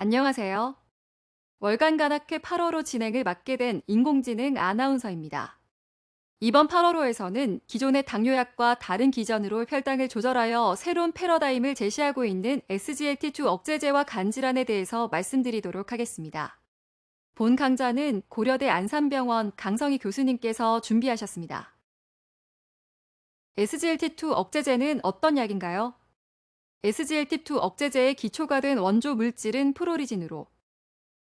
안녕하세요. 월간 간학회 8월호 진행을 맡게 된 인공지능 아나운서입니다. 이번 8월호에서는 기존의 당뇨약과 다른 기전으로 혈당을 조절하여 새로운 패러다임을 제시하고 있는 SGLT2 억제제와 간질환에 대해서 말씀드리도록 하겠습니다. 본 강좌는 고려대 안산병원 강성희 교수님께서 준비하셨습니다. SGLT2 억제제는 어떤 약인가요? SGLT2 억제제의 기초가 된 원조 물질은 프로리진으로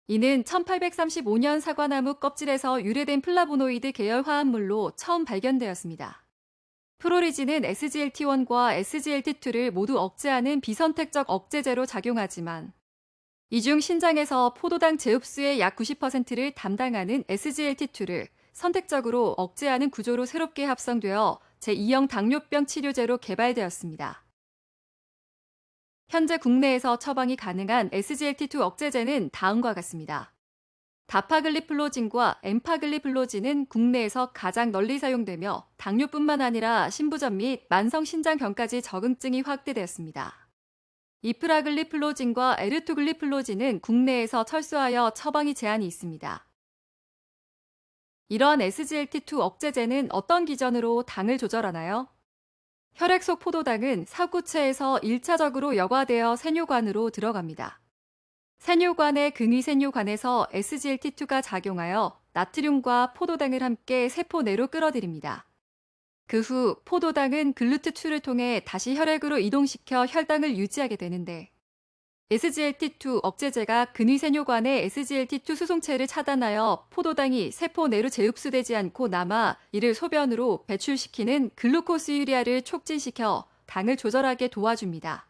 이는 1835년 사과나무 껍질에서 유래된 플라보노이드 계열 화합물로 처음 발견되었습니다. 프로리진은 SGLT1과 SGLT2를 모두 억제하는 비선택적 억제제로 작용하지만 이중 신장에서 포도당 제흡수의 약 90%를 담당하는 SGLT2를 선택적으로 억제하는 구조로 새롭게 합성되어 제2형 당뇨병 치료제로 개발되었습니다. 현재 국내에서 처방이 가능한 SGLT2 억제제는 다음과 같습니다. 다파글리플로진과 엠파글리플로진은 국내에서 가장 널리 사용되며 당뇨뿐만 아니라 신부전 및 만성 신장병까지 적응증이 확대되었습니다. 이프라글리플로진과 에르투글리플로진은 국내에서 철수하여 처방이 제한이 있습니다. 이러한 SGLT2 억제제는 어떤 기전으로 당을 조절하나요? 혈액 속 포도당은 사구체에서 1차적으로 여과되어 세뇨관으로 들어갑니다. 세뇨관의 긍위세뇨관에서 SGLT2가 작용하여 나트륨과 포도당을 함께 세포 내로 끌어들입니다. 그 후 포도당은 글루트2를 통해 다시 혈액으로 이동시켜 혈당을 유지하게 되는데 SGLT2 억제제가 근위세뇨관의 SGLT2 수송체를 차단하여 포도당이 세포 내로 재흡수되지 않고 남아 이를 소변으로 배출시키는 글루코스 유리아를 촉진시켜 당을 조절하게 도와줍니다.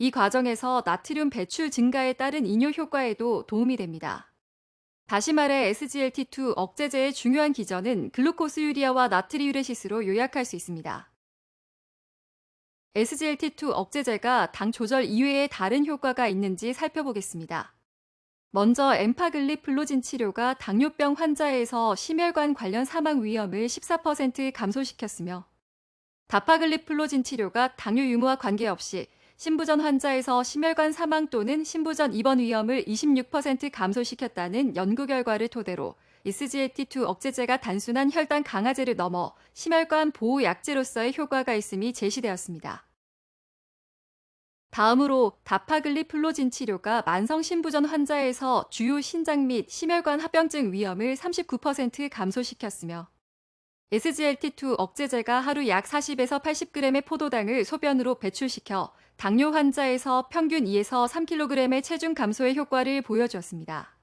이 과정에서 나트륨 배출 증가에 따른 이뇨 효과에도 도움이 됩니다. 다시 말해 SGLT2 억제제의 중요한 기전은 글루코스 유리아와 나트리유레시스로 요약할 수 있습니다. SGLT2 억제제가 당 조절 이외에 다른 효과가 있는지 살펴보겠습니다. 먼저 엠파글리플로진 치료가 당뇨병 환자에서 심혈관 관련 사망 위험을 14% 감소시켰으며 다파글리플로진 치료가 당뇨 유무와 관계없이 신부전 환자에서 심혈관 사망 또는 신부전 입원 위험을 26% 감소시켰다는 연구 결과를 토대로 SGLT2 억제제가 단순한 혈당 강화제를 넘어 심혈관 보호 약제로서의 효과가 있음이 제시되었습니다. 다음으로 다파글리플로진 치료가 만성 신부전 환자에서 주요 신장 및 심혈관 합병증 위험을 39% 감소시켰으며 SGLT2 억제제가 하루 약 40에서 80g의 포도당을 소변으로 배출시켜 당뇨 환자에서 평균 2에서 3kg의 체중 감소의 효과를 보여주었습니다.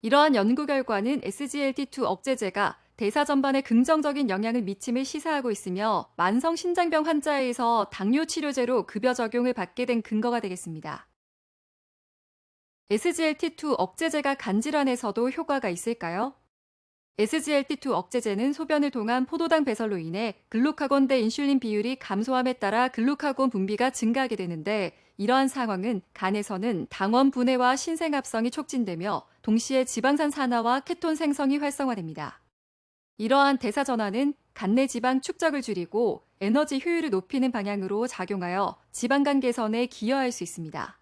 이러한 연구 결과는 SGLT2 억제제가 대사 전반에 긍정적인 영향을 미침을 시사하고 있으며 만성 신장병 환자에서 당뇨 치료제로 급여 적용을 받게 된 근거가 되겠습니다. SGLT2 억제제가 간 질환에서도 효과가 있을까요? SGLT2 억제제는 소변을 통한 포도당 배설로 인해 글루카곤 대 인슐린 비율이 감소함에 따라 글루카곤 분비가 증가하게 되는데 이러한 상황은 간에서는 당원 분해와 신생합성이 촉진되며 동시에 지방산 산화와 케톤 생성이 활성화됩니다. 이러한 대사 전환은 간내 지방 축적을 줄이고 에너지 효율을 높이는 방향으로 작용하여 지방간 개선에 기여할 수 있습니다.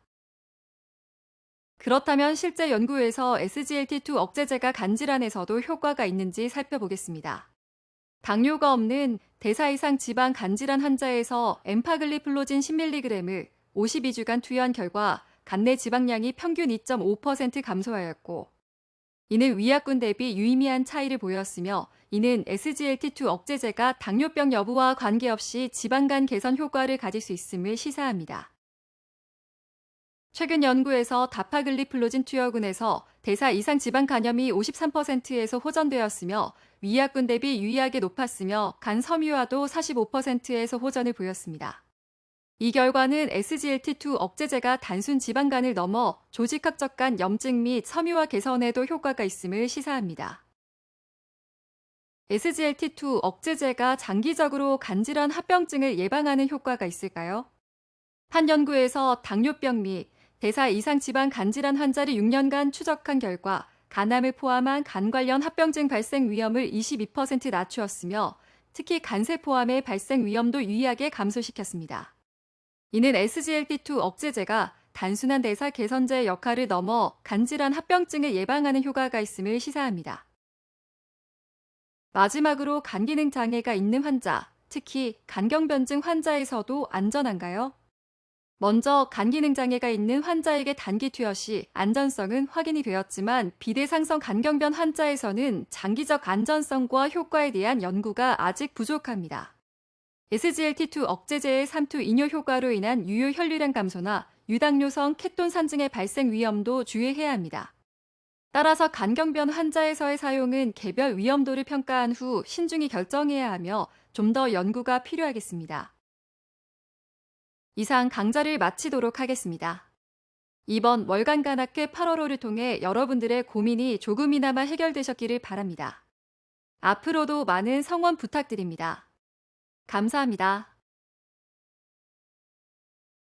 그렇다면 실제 연구에서 SGLT2 억제제가 간 질환에서도 효과가 있는지 살펴보겠습니다. 당뇨가 없는 대사 이상 지방 간질환 환자에서 엠파글리플로진 10mg을 52주간 투여한 결과 간내 지방량이 평균 2.5% 감소하였고 이는 위약군 대비 유의미한 차이를 보였으며 이는 SGLT2 억제제가 당뇨병 여부와 관계없이 지방간 개선 효과를 가질 수 있음을 시사합니다. 최근 연구에서 다파글리플로진 투여군에서 대사 이상 지방 간염이 53%에서 호전되었으며 위약군 대비 유의하게 높았으며 간 섬유화도 45%에서 호전을 보였습니다. 이 결과는 SGLT2 억제제가 단순 지방간을 넘어 조직학적 간 염증 및 섬유화 개선에도 효과가 있음을 시사합니다. SGLT2 억제제가 장기적으로 간질환 합병증을 예방하는 효과가 있을까요? 한 연구에서 당뇨병 및 대사 이상 지방 간질환 환자를 6년간 추적한 결과 간암을 포함한 간 관련 합병증 발생 위험을 22% 낮추었으며 특히 간세포암의 발생 위험도 유의하게 감소시켰습니다. 이는 SGLT2 억제제가 단순한 대사 개선제 역할을 넘어 간질한 합병증을 예방하는 효과가 있음을 시사합니다. 마지막으로 간 기능 장애가 있는 환자, 특히 간경변증 환자에서도 안전한가요? 먼저 간 기능 장애가 있는 환자에게 단기 투여 시 안전성은 확인이 되었지만 비대상성 간경변 환자에서는 장기적 안전성과 효과에 대한 연구가 아직 부족합니다. SGLT2 억제제의 3투 이뇨 효과로 인한 유효 혈류량 감소나 유당뇨성 케톤 산증의 발생 위험도 주의해야 합니다. 따라서 간경변 환자에서의 사용은 개별 위험도를 평가한 후 신중히 결정해야 하며 좀 더 연구가 필요하겠습니다. 이상 강좌를 마치도록 하겠습니다. 이번 월간간학회 8월호를 통해 여러분들의 고민이 조금이나마 해결되셨기를 바랍니다. 앞으로도 많은 성원 부탁드립니다. 감사합니다.